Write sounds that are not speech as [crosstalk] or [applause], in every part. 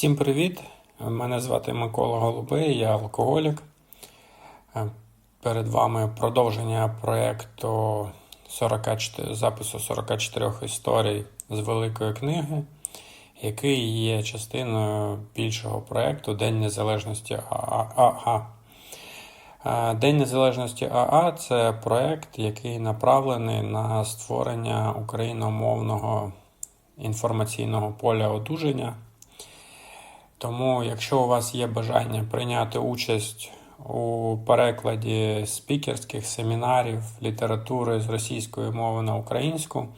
Всім привіт! Мене звати Микола Голубий, я алкоголік. Перед вами продовження проєкту 44, запису 44 історій з Великої книги, який є частиною більшого проєкту День Незалежності АА. Е, День Незалежності АА це проєкт, який направлений на створення україномовного інформаційного поля одужання. Тому, якщо у вас є бажання прийняти участь у перекладі спікерських семінарів, літератури з російської мови на українську,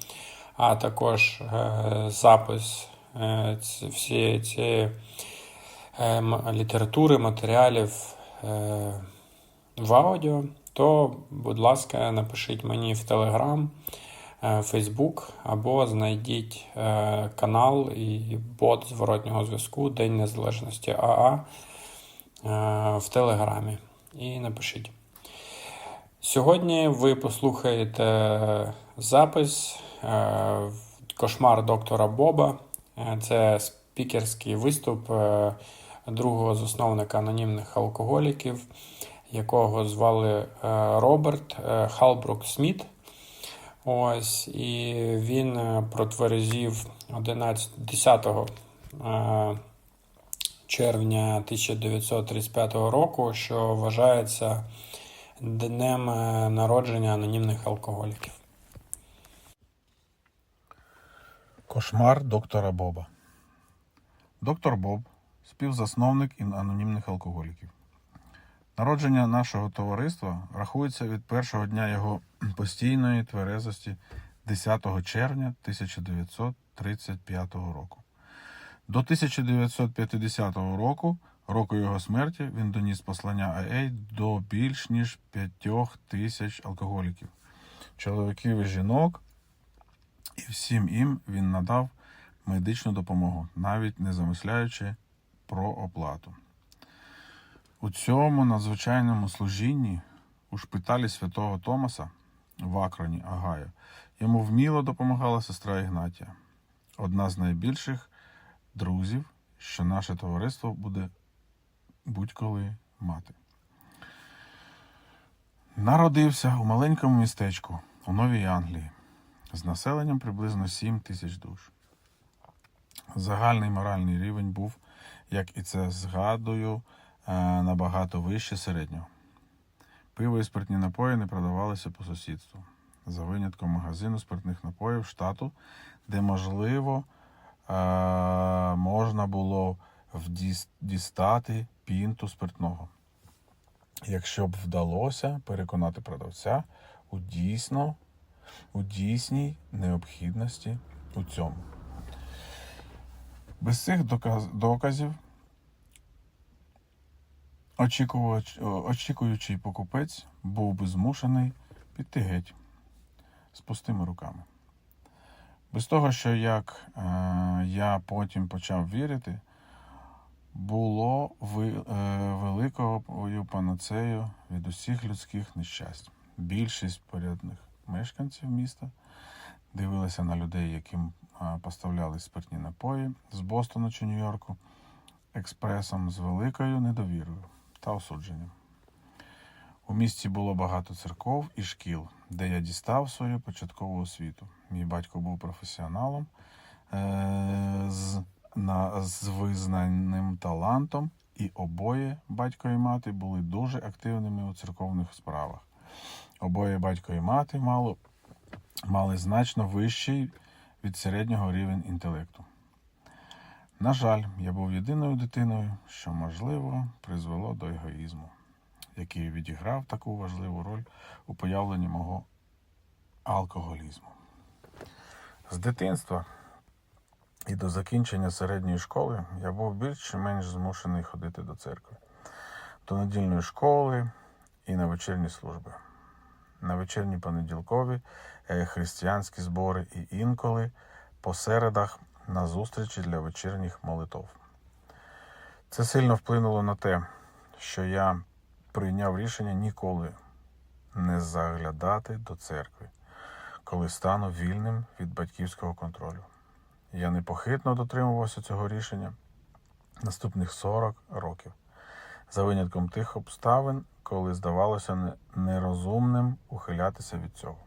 а також е, запис е, всієї цієї е, літератури, матеріалів в аудіо, то, будь ласка, напишіть мені в Телеграм. Е, Фейсбук або знайдіть е, канал і бот зворотнього зв'язку День Незалежності АА е, в Телеграмі. І напишіть. Сьогодні ви послухаєте запис Кошмар доктора Боба. Це спікерський виступ другого засновника анонімних алкоголіків, якого звали Роберт Халбрук Сміт. Ось, і він е, протверезів 11, 10 е, червня 1935 року, що вважається днем е, народження анонімних алкоголіків. Кошмар доктора Боба. Доктор Боб співзасновник анонімних алкоголіків. Народження нашого товариства рахується від першого дня його [clears throat] постійної тверезості 10 червня 1935 року. До 1950 року, року його смерті, він доніс послання АЕ до більш ніж 5 тисяч алкоголіків, чоловіків і жінок, і всім їм він надав медичну допомогу, навіть не замисляючи про оплату. У цьому надзвичайному служінні у шпиталі святого Томаса в Акроні, Агаю, йому вміло допомагала сестра Ігнатія, одна з найбільших друзів, що наше товариство буде будь-коли мати. Народився у маленькому містечку у Новій Англії з населенням приблизно 7 тисяч душ. Загальний моральний рівень був, як і це згадую, набагато вище середнього. Пиво і спиртні напої не продавалися по сусідству, за винятком магазину спиртних напоїв штату, де, можливо, е, можна було дістати пінту спиртного. Якщо б вдалося переконати продавця у дійсно у дійсній необхідності у цьому. Без цих доказ, доказів очікуючий покупець був би змушений піти геть з пустими руками. Без того, що як е, я потім почав вірити, було ви, е, великою панацею від усіх людських нещасть. Більшість порядних мешканців міста дивилися на людей, яким поставляли спиртні напої з Бостона чи Нью-Йорку експресом з великою недовірою та осудженням. У місті було багато церков і шкіл, де я дістав свою початкову освіту. Мій батько був професіоналом е- з, на, з визнаним талантом, і обоє батько і мати були дуже активними у церковних справах. Обоє батько і мати мало, мали значно вищий від середнього рівень інтелекту. На жаль, я був єдиною дитиною, що, можливо, призвело до егоїзму, який відіграв таку важливу роль у появленні мого алкоголізму. З дитинства і до закінчення середньої школи я був більш чи менш змушений ходити до церкви, до недільної школи і на вечірні служби на вечірні понеділкові е, християнські збори і інколи по середах на зустрічі для вечірніх молитов. Це сильно вплинуло на те, що я прийняв рішення ніколи не заглядати до церкви, коли стану вільним від батьківського контролю. Я непохитно дотримувався цього рішення наступних 40 років, за винятком тих обставин, коли здавалося нерозумним ухилятися від цього.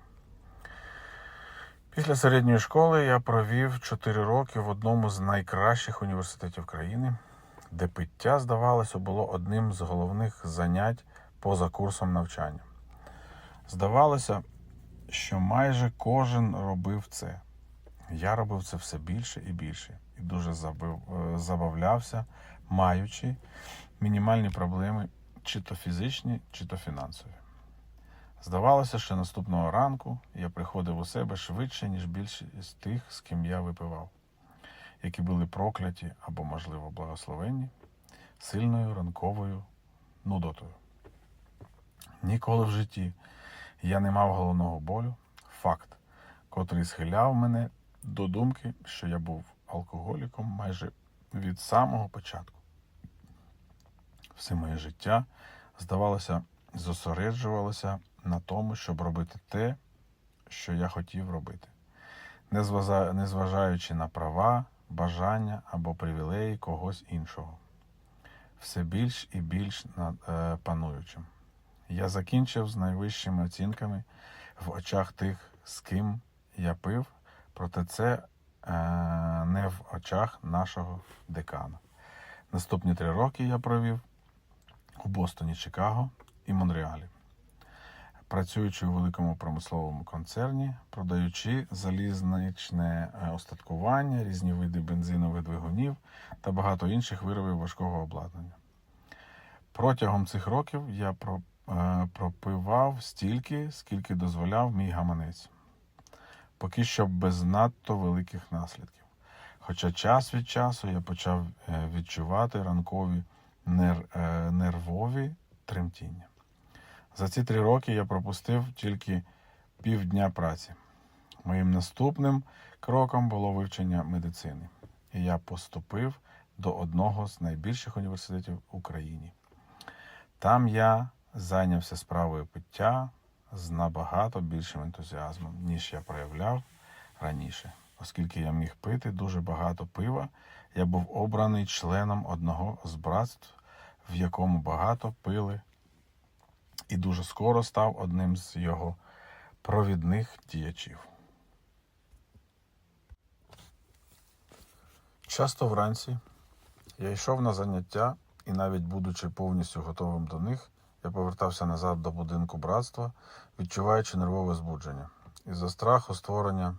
Після середньої школи я провів 4 роки в одному з найкращих університетів країни, де пиття, здавалося, було одним з головних занять поза курсом навчання. Здавалося, що майже кожен робив це. Я робив це все більше і більше, і дуже забив, е, забавлявся, маючи мінімальні проблеми, чи то фізичні, чи то фінансові. Здавалося, що наступного ранку я приходив у себе швидше, ніж більшість тих, з ким я випивав, які були прокляті або, можливо, благословенні сильною ранковою нудотою. Ніколи в житті я не мав головного болю, факт, котрий схиляв мене до думки, що я був алкоголіком майже від самого початку. Все моє життя, здавалося, зосереджувалося на тому, щоб робити те, що я хотів робити, не зважа- не зважаючи на права, бажання або привілеї когось іншого. Все більш і більш над- е, пануючим. Я закінчив з найвищими оцінками в очах тих, з ким я пив, проте це е, не в очах нашого декана. Наступні три роки я провів у Бостоні, Чикаго і Монреалі, працюючи у великому промисловому концерні, продаючи залізничне е, остаткування, різні види бензинових двигунів та багато інших виробів важкого обладнання. Протягом цих років я е, пропивав стільки, скільки дозволяв мій гаманець, поки що без надто великих наслідків. Хоча час від часу я почав е, відчувати ранкові нервові тремтіння. За ці три роки я пропустив тільки півдня праці. Моїм наступним кроком було вивчення медицини, і я поступив до одного з найбільших університетів в Україні. Там я зайнявся справою пиття з набагато більшим ентузіазмом, ніж я проявляв раніше. Оскільки я міг пити дуже багато пива, я був обраний членом одного з братств, в якому багато пили, і дуже скоро став одним з його провідних діячів. Часто вранці я йшов на заняття, і навіть будучи повністю готовим до них, я повертався назад до будинку братства, відчуваючи нервове збудження. Із-за страху створення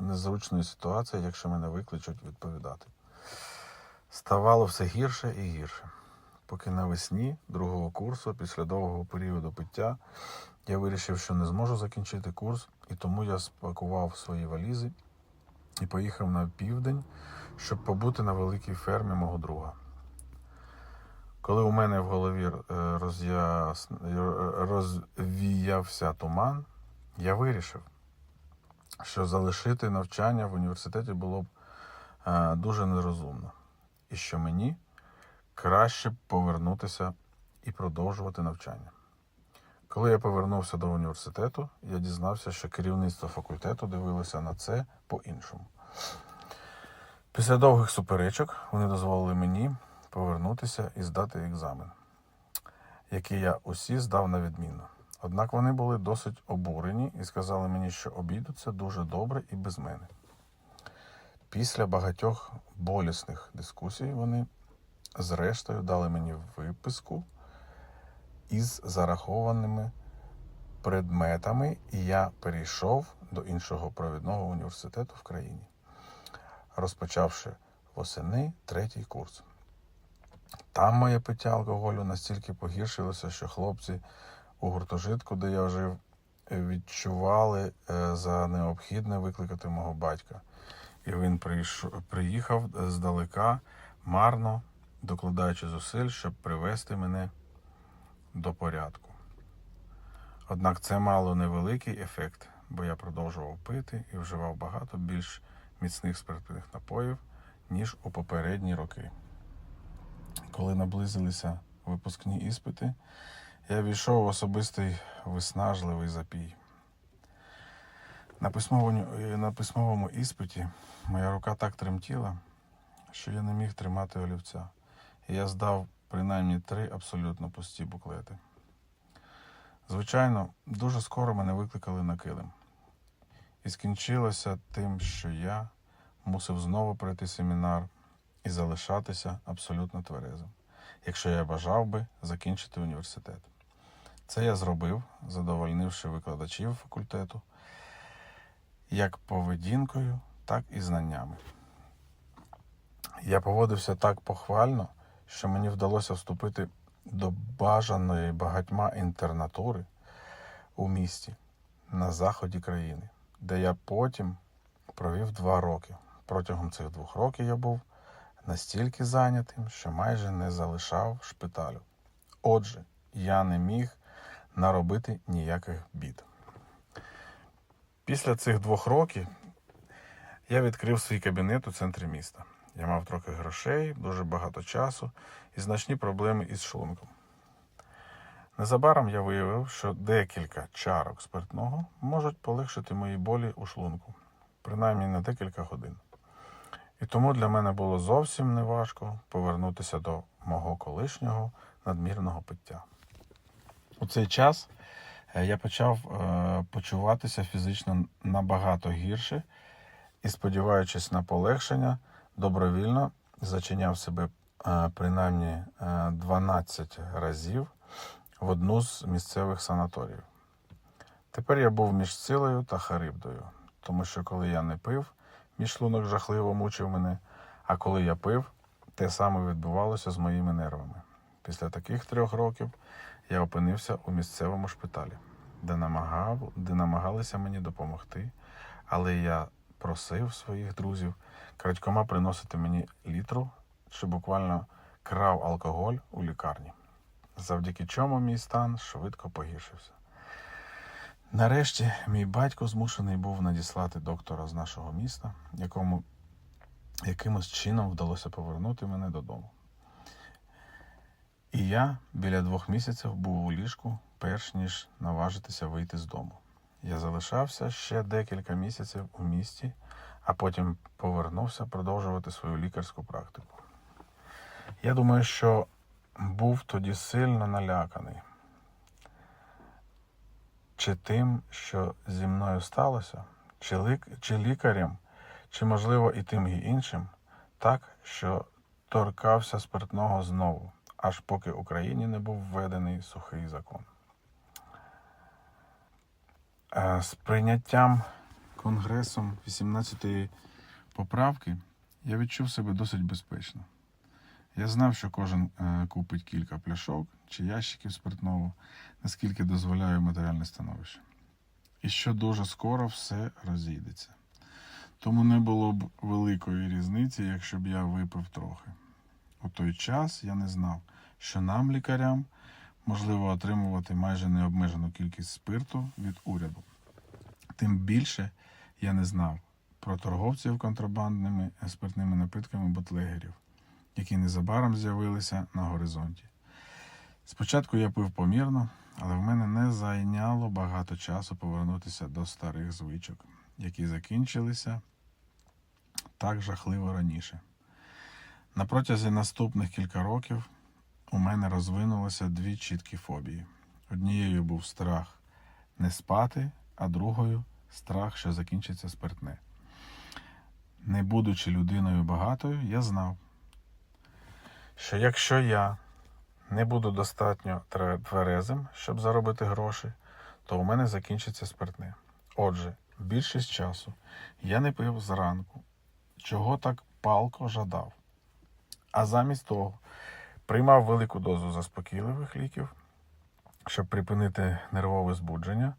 незручної ситуації, якщо мене викличуть відповідати. Ставало все гірше і гірше. Поки навесні другого курсу, після довгого періоду пиття, я вирішив, що не зможу закінчити курс, і тому я спакував свої валізи і поїхав на південь, щоб побути на великій фермі мого друга. Коли у мене в голові е, роз'яс... розвіявся туман, я вирішив, що залишити навчання в університеті було б е, дуже нерозумно, і що мені краще повернутися і продовжувати навчання. Коли я повернувся до університету, я дізнався, що керівництво факультету дивилося на це по-іншому. Після довгих суперечок вони дозволили мені повернутися і здати екзамен, який я усі здав на відмінно. Однак вони були досить обурені і сказали мені, що обійдуться дуже добре і без мене. Після багатьох болісних дискусій вони, зрештою, дали мені виписку із зарахованими предметами, і я перейшов до іншого провідного університету в країні, розпочавши восени третій курс. Там моє пиття алкоголю настільки погіршилося, що хлопці у гуртожитку, де я жив, відчували е, за необхідне викликати мого батька. І він приїхав здалека, марно докладаючи зусиль, щоб привести мене до порядку. Однак це мало невеликий ефект, бо я продовжував пити і вживав багато більш міцних спиртних напоїв, ніж у попередні роки. Коли наблизилися випускні іспити, я війшов в особистий виснажливий запій. На письмовому, на письмовому іспиті моя рука так тремтіла, що я не міг тримати олівця, я здав принаймні три абсолютно пусті буклети. Звичайно, дуже скоро мене викликали на килим. І скінчилося тим, що я мусив знову пройти семінар і залишатися абсолютно тверезим, якщо я бажав би закінчити університет. Це я зробив, задовольнивши викладачів факультету як поведінкою, так і знаннями. Я поводився так похвально, що мені вдалося вступити до бажаної багатьма інтернатури у місті на заході країни, де я потім провів два роки. Протягом цих двох років я був настільки зайнятим, що майже не залишав шпиталю. Отже, я не міг наробити ніяких бід. Після цих двох років я відкрив свій кабінет у центрі міста. Я мав трохи грошей, дуже багато часу і значні проблеми із шлунком. Незабаром я виявив, що декілька чарок спиртного можуть полегшити мої болі у шлунку, принаймні на декілька годин. І тому для мене було зовсім неважко повернутися до мого колишнього надмірного пиття. У цей час е, я почав е, почуватися фізично набагато гірше і, сподіваючись на полегшення, добровільно зачиняв себе е, принаймні е, 12 разів в одну з місцевих санаторіїв. Тепер я був між силою та харибдою, тому що коли я не пив, мій шлунок жахливо мучив мене, а коли я пив, те саме відбувалося з моїми нервами. Після таких трьох років я опинився у місцевому шпиталі, де, намагав, де намагалися мені допомогти, але я просив своїх друзів крадькома приносити мені літру, що буквально крав алкоголь у лікарні, завдяки чому мій стан швидко погіршився. Нарешті мій батько змушений був надіслати доктора з нашого міста, якому якимось чином вдалося повернути мене додому. І я біля двох місяців був у ліжку, перш ніж наважитися вийти з дому. Я залишався ще декілька місяців у місті, а потім повернувся продовжувати свою лікарську практику. Я думаю, що був тоді сильно наляканий. Чи тим, що зі мною сталося, чи, лик, чи лікарем, чи, можливо, і тим і іншим, так, що торкався спиртного знову, аж поки Україні не був введений сухий закон. З прийняттям Конгресом 18-ї поправки я відчув себе досить безпечно. Я знав, що кожен е, купить кілька пляшок чи ящиків спиртного, наскільки дозволяє матеріальне становище. І що дуже скоро все розійдеться. Тому не було б великої різниці, якщо б я випив трохи. У той час я не знав, що нам, лікарям, можливо отримувати майже необмежену кількість спирту від уряду. Тим більше я не знав про торговців контрабандними спиртними напитками бутлегерів, які незабаром з'явилися на горизонті. Спочатку я пив помірно, але в мене не зайняло багато часу повернутися до старих звичок, які закінчилися так жахливо раніше. На протязі наступних кілька років у мене розвинулося дві чіткі фобії. Однією був страх не спати, а другою страх, що закінчиться спиртне. Не будучи людиною багатою, я знав, що якщо я не буду достатньо тверезим, щоб заробити гроші, то у мене закінчиться спиртне. Отже, більшість часу я не пив зранку, чого так палко жадав. А замість того приймав велику дозу заспокійливих ліків, щоб припинити нервове збудження,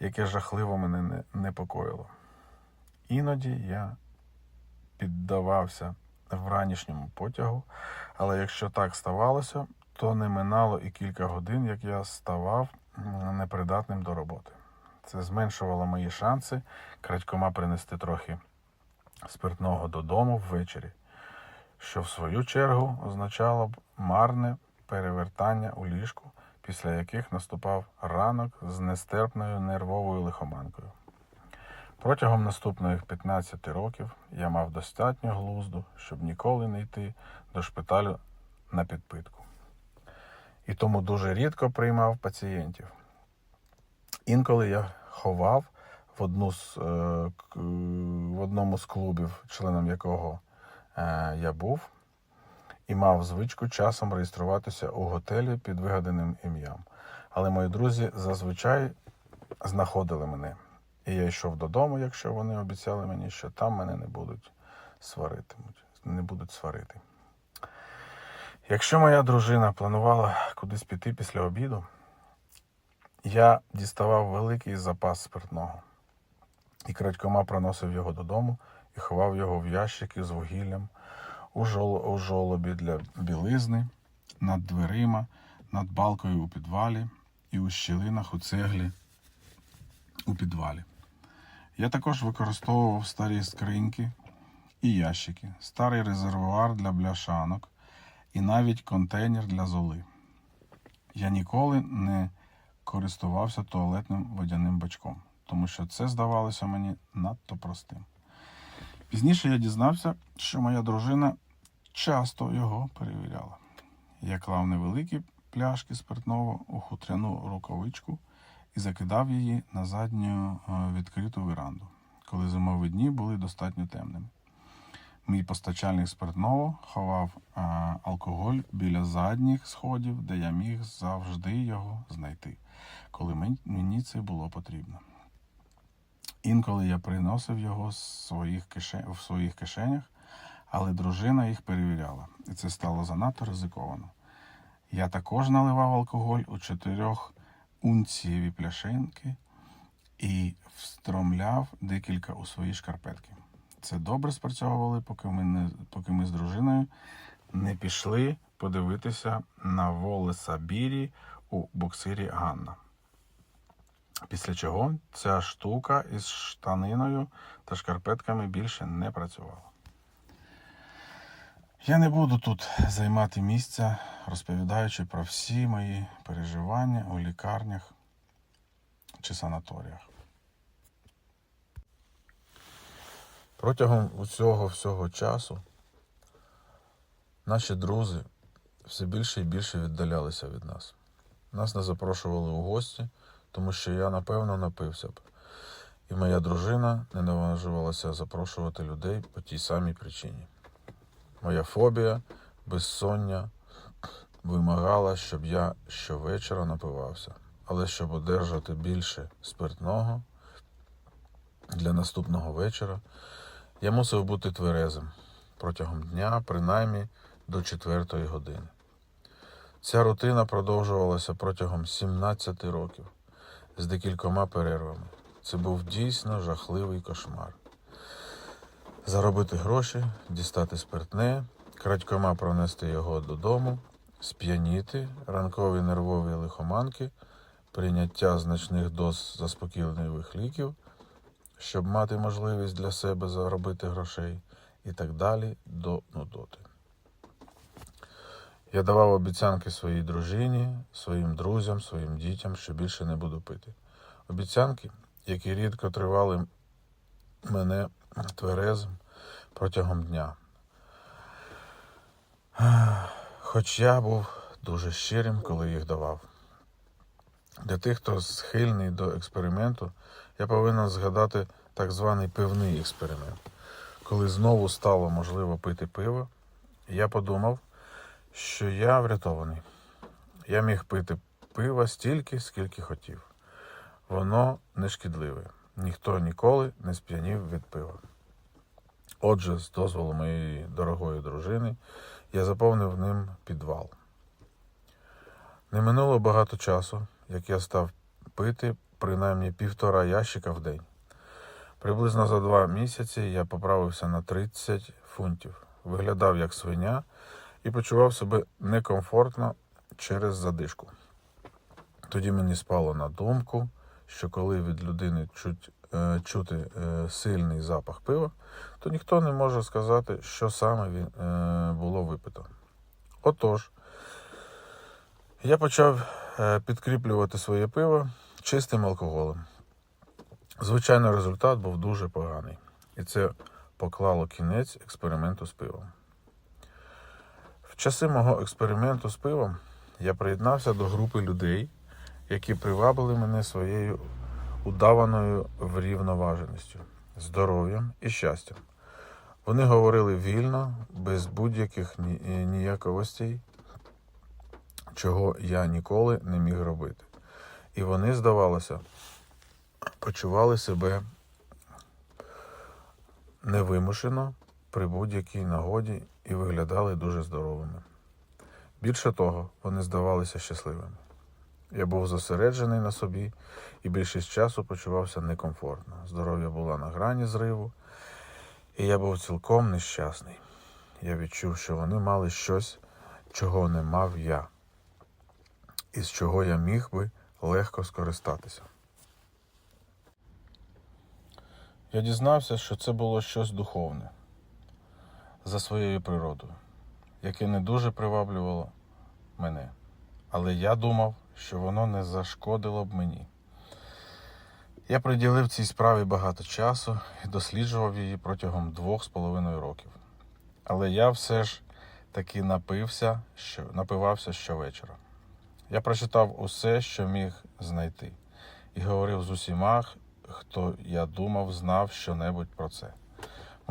яке жахливо мене непокоїло. Іноді я піддавався вранішньому потягу, але якщо так ставалося, то не минало і кілька годин, як я ставав непридатним до роботи. Це зменшувало мої шанси крадькома принести трохи спиртного додому ввечері, що в свою чергу означало б марне перевертання у ліжку, після яких наступав ранок з нестерпною нервовою лихоманкою. Протягом наступних 15 років я мав достатньо глузду, щоб ніколи не йти до шпиталю на підпитку. І тому дуже рідко приймав пацієнтів. Інколи я ховав в, одну з, е, в одному з клубів, членом якого я був, і мав звичку часом реєструватися у готелі під вигаданим ім'ям. Але мої друзі зазвичай знаходили мене. І я йшов додому, якщо вони обіцяли мені, що там мене не будуть сваритимуть, не будуть сварити. Якщо моя дружина планувала кудись піти після обіду, я діставав великий запас спиртного і крадькома проносив його додому і ховав його в ящики з вугіллям у, жолобі для білизни, над дверима, над балкою у підвалі і у щілинах у цеглі у підвалі. Я також використовував старі скриньки і ящики, старий резервуар для бляшанок і навіть контейнер для золи. Я ніколи не користувався туалетним водяним бачком, тому що це здавалося мені надто простим. Пізніше я дізнався, що моя дружина часто його перевіряла. Я клав невеликі пляшки спиртного у хутряну рукавичку і закидав її на задню е, відкриту веранду, коли зимові дні були достатньо темними. Мій постачальник спиртного ховав е, алкоголь біля задніх сходів, де я міг завжди його знайти, коли мені це було потрібно. Інколи я приносив його з своїх кишень, в своїх кишенях, але дружина їх перевіряла, і це стало занадто ризиковано. Я також наливав алкоголь у чотирьох унцієві пляшинки і встромляв декілька у свої шкарпетки. Це добре спрацьовувало, поки ми, не, поки ми з дружиною не пішли подивитися на волеса Бірі у боксирі Ганна. Після чого ця штука із штаниною та шкарпетками більше не працювала. Я не буду тут займати місця, розповідаючи про всі мої переживання у лікарнях чи санаторіях. Протягом усього всього часу наші друзі все більше і більше віддалялися від нас. Нас не запрошували у гості, тому що я напевно напився б. І моя дружина не наважувалася запрошувати людей по тій самій причині. Моя фобія, безсоння вимагала, щоб я щовечора напивався. Але щоб одержати більше спиртного для наступного вечора, я мусив бути тверезим протягом дня, принаймні до четвертої години. Ця рутина продовжувалася протягом 17 років з декількома перервами. Це був дійсно жахливий кошмар. Заробити гроші, дістати спиртне, крадькома пронести його додому, сп'яніти, ранкові нервові лихоманки, прийняття значних доз заспокійливих ліків, щоб мати можливість для себе заробити грошей і так далі до нудоти. Я давав обіцянки своїй дружині, своїм друзям, своїм дітям, що більше не буду пити. Обіцянки, які рідко тривали мене тверезим протягом дня. Хоч я був дуже щирим, коли їх давав. Для тих, хто схильний до експерименту, я повинен згадати так званий пивний експеримент. Коли знову стало можливо пити пиво, я подумав, що я врятований. Я міг пити пива стільки, скільки хотів. Воно не шкідливе. Ніхто ніколи не сп'янів від пива. Отже, з дозволу моєї дорогої дружини, я заповнив ним підвал. Не минуло багато часу, як я став пити принаймні півтора ящика в день. Приблизно за два місяці я поправився на 30 фунтів, виглядав як свиня і почував себе некомфортно через задишку. Тоді мені спало на думку, що коли від людини чуть, е, чути е, сильний запах пива, то ніхто не може сказати, що саме він, е, було випито. Отож, я почав е, підкріплювати своє пиво чистим алкоголем. Звичайно, результат був дуже поганий. І це поклало кінець експерименту з пивом. В часи мого експерименту з пивом я приєднався до групи людей, які привабили мене своєю удаваною врівноваженістю, здоров'ям і щастям. Вони говорили вільно, без будь-яких е, ніяковостей, чого я ніколи не міг робити. І вони, здавалося, почували себе невимушено при будь-якій нагоді і виглядали дуже здоровими. Більше того, вони здавалися щасливими. Я був зосереджений на собі і більшість часу почувався некомфортно. Здоров'я було на грані зриву, і я був цілком нещасний. Я відчув, що вони мали щось, чого не мав я, і з чого я міг би легко скористатися. Я дізнався, що це було щось духовне за своєю природою, яке не дуже приваблювало мене. Але я думав, що воно не зашкодило б мені. Я приділив цій справі багато часу і досліджував її протягом двох з половиною років. Але я все ж таки напився, що, напивався щовечора. Я прочитав усе, що міг знайти, і говорив з усіма, хто я думав, знав щонебудь про це.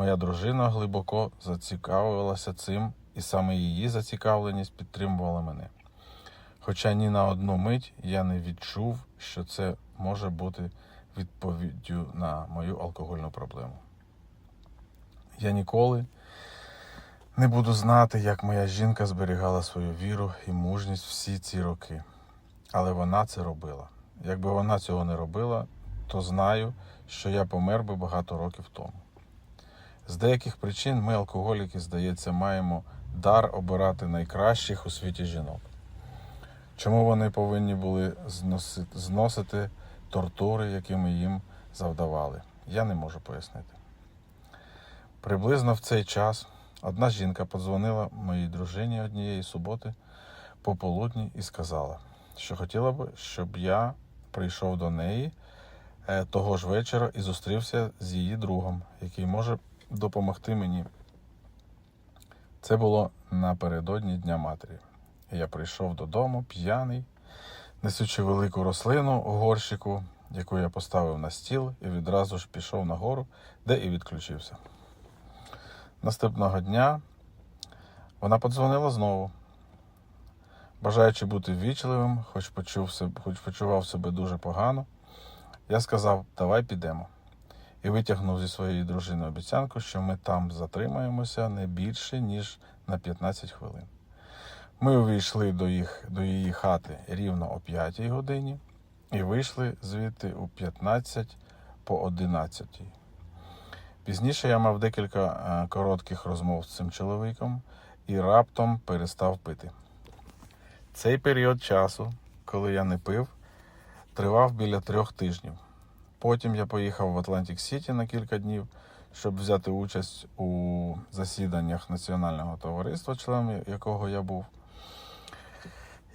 Моя дружина глибоко зацікавилася цим, і саме її зацікавленість підтримувала мене. Хоча ні на одну мить я не відчув, що це може бути відповіддю на мою алкогольну проблему. Я ніколи не буду знати, як моя жінка зберігала свою віру і мужність всі ці роки. Але вона це робила. Якби вона цього не робила, то знаю, що я помер би багато років тому. З деяких причин ми, алкоголіки, здається, маємо дар обирати найкращих у світі жінок. Чому вони повинні були зносити, тортури, які ми їм завдавали? Я не можу пояснити. Приблизно в цей час одна жінка подзвонила моїй дружині однієї суботи пополудні і сказала, що хотіла б, щоб я прийшов до неї е, того ж вечора і зустрівся з її другом, який може допомогти мені. Це було напередодні Дня Матері. Я прийшов додому п'яний, несучи велику рослину у горщику, яку я поставив на стіл, і відразу ж пішов на гору, де і відключився. Наступного дня вона подзвонила знову. Бажаючи бути ввічливим, хоч, почув хоч почував себе дуже погано, я сказав, давай підемо. І витягнув зі своєї дружини обіцянку, що ми там затримаємося не більше, ніж на 15 хвилин. Ми увійшли до, їх, до її хати рівно о 5 годині і вийшли звідти у 15 по 11. Пізніше я мав декілька е, коротких розмов з цим чоловіком і раптом перестав пити. Цей період часу, коли я не пив, тривав біля трьох тижнів. Потім я поїхав в Атлантик Сіті на кілька днів, щоб взяти участь у засіданнях Національного товариства, членом якого я був.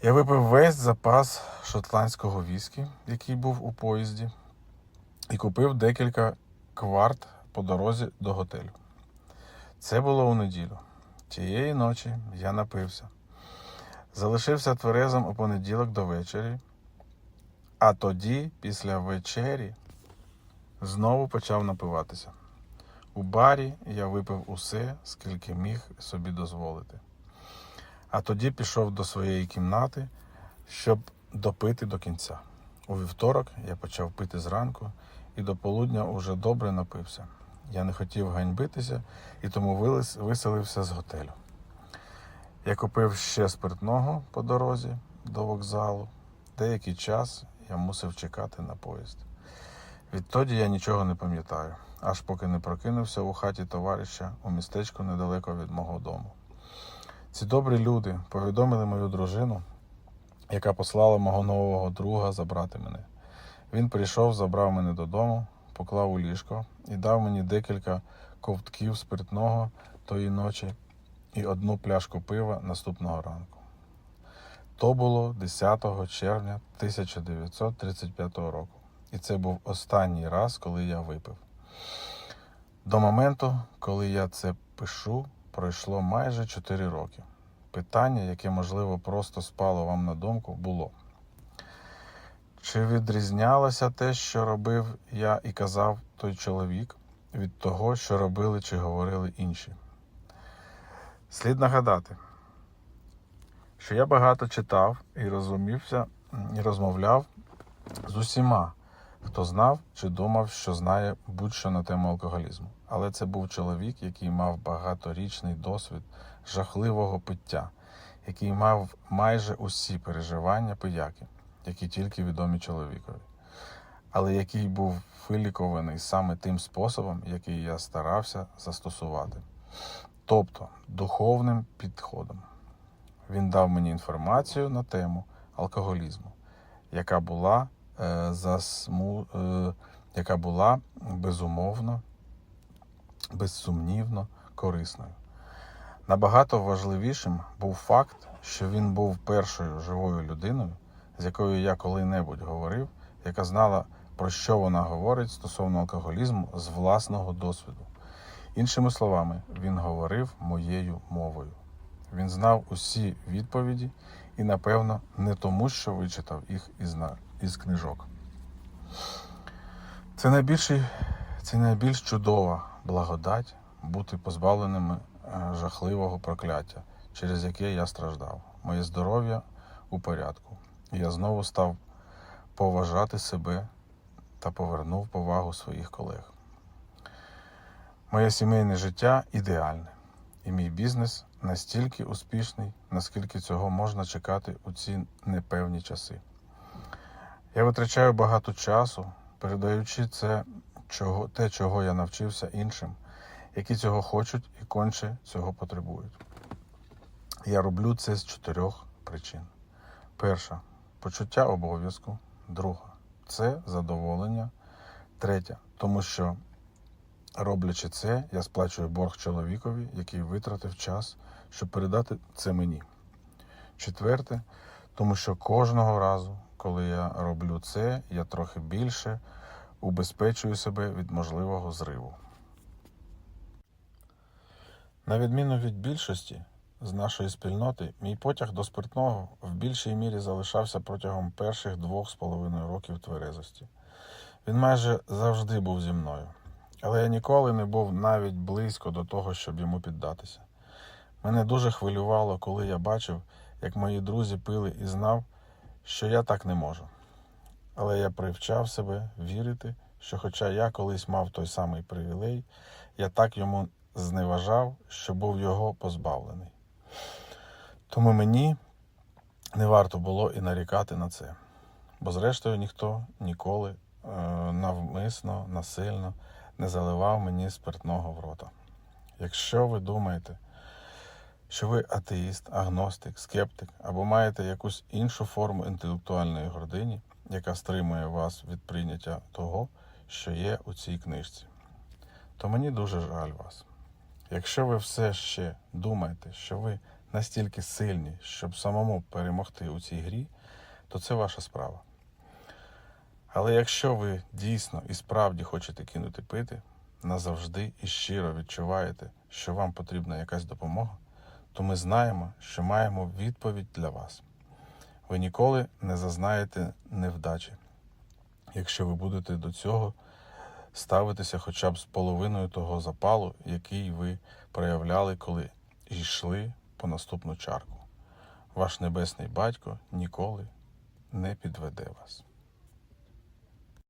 Я випив весь запас шотландського віскі, який був у поїзді, і купив декілька кварт по дорозі до готелю. Це було у неділю. Тієї ночі я напився. Залишився тверезим у понеділок до вечері, а тоді, після вечері, знову почав напиватися. У барі я випив усе, скільки міг собі дозволити. А тоді пішов до своєї кімнати, щоб допити до кінця. У вівторок я почав пити зранку і до полудня уже добре напився. Я не хотів ганьбитися і тому виселився з готелю. Я купив ще спиртного по дорозі до вокзалу. Деякий час я мусив чекати на поїзд. Відтоді я нічого не пам'ятаю, аж поки не прокинувся у хаті товариша у містечку недалеко від мого дому. Ці добрі люди повідомили мою дружину, яка послала мого нового друга забрати мене. Він прийшов, забрав мене додому, поклав у ліжко і дав мені декілька ковтків спиртного тої ночі і одну пляшку пива наступного ранку. То було 10 червня 1935 року. І це був останній раз, коли я випив. До моменту, коли я це пишу, пройшло майже 4 роки. Питання, яке, можливо, просто спало вам на думку, було. Чи відрізнялося те, що робив я і казав той чоловік, від того, що робили чи говорили інші? Слід нагадати, що я багато читав і розумівся і розмовляв з усіма, хто знав чи думав, що знає будь-що на тему алкоголізму. Але це був чоловік, який мав багаторічний досвід жахливого пиття, який мав майже усі переживання пияки, які тільки відомі чоловікові, але який був вилікований саме тим способом, який я старався застосувати, тобто духовним підходом. Він дав мені інформацію на тему алкоголізму, яка була, засму, е, яка була безумовно, безсумнівно корисною. Набагато важливішим був факт, що він був першою живою людиною, з якою я коли-небудь говорив, яка знала, про що вона говорить стосовно алкоголізму з власного досвіду. Іншими словами, він говорив моєю мовою. Він знав усі відповіді і, напевно, не тому, що вичитав їх із, на- із книжок. Це найбільший, це найбільш чудова благодать бути позбавленими е, жахливого прокляття, через яке я страждав. Моє здоров'я у порядку. Я знову став поважати себе та повернув повагу своїх колег. Моє сімейне життя ідеальне, і мій бізнес настільки успішний, наскільки цього можна чекати у ці непевні часи. Я витрачаю багато часу, передаючи це, чого, те, чого я навчився іншим, які цього хочуть і конче цього потребують. Я роблю це з чотирьох причин. Перша почуття обов'язку. Друга це задоволення. Третя, тому що роблячи це, я сплачую борг чоловікові, який витратив час, щоб передати це мені. Четверте, тому що кожного разу, коли я роблю це, я трохи більше убезпечую себе від можливого зриву. На відміну від більшості з нашої спільноти, мій потяг до спиртного в більшій мірі залишався протягом перших двох з половиною років тверезості. Він майже завжди був зі мною, але я ніколи не був навіть близько до того, щоб йому піддатися. Мене дуже хвилювало, коли я бачив, як мої друзі пили і знав, що я так не можу. Але я привчав себе вірити, що, хоча я колись мав той самий привілей, я так йому зневажав, що був його позбавлений. Тому мені не варто було і нарікати на це, бо зрештою ніхто ніколи е, навмисно, насильно не заливав мені спиртного в рота. Якщо ви думаєте, що ви атеїст, агностик, скептик або маєте якусь іншу форму інтелектуальної гордині, яка стримує вас від прийняття того, що є у цій книжці, то мені дуже жаль вас. Якщо ви все ще думаєте, що ви настільки сильні, щоб самому перемогти у цій грі, то це ваша справа. Але якщо ви дійсно і справді хочете кинути пити, назавжди і щиро відчуваєте, що вам потрібна якась допомога, то ми знаємо, що маємо відповідь для вас. Ви ніколи не зазнаєте невдачі, якщо ви будете до цього ставитися хоча б з половиною того запалу, який ви проявляли, коли йшли по наступну чарку. Ваш небесний батько ніколи не підведе вас.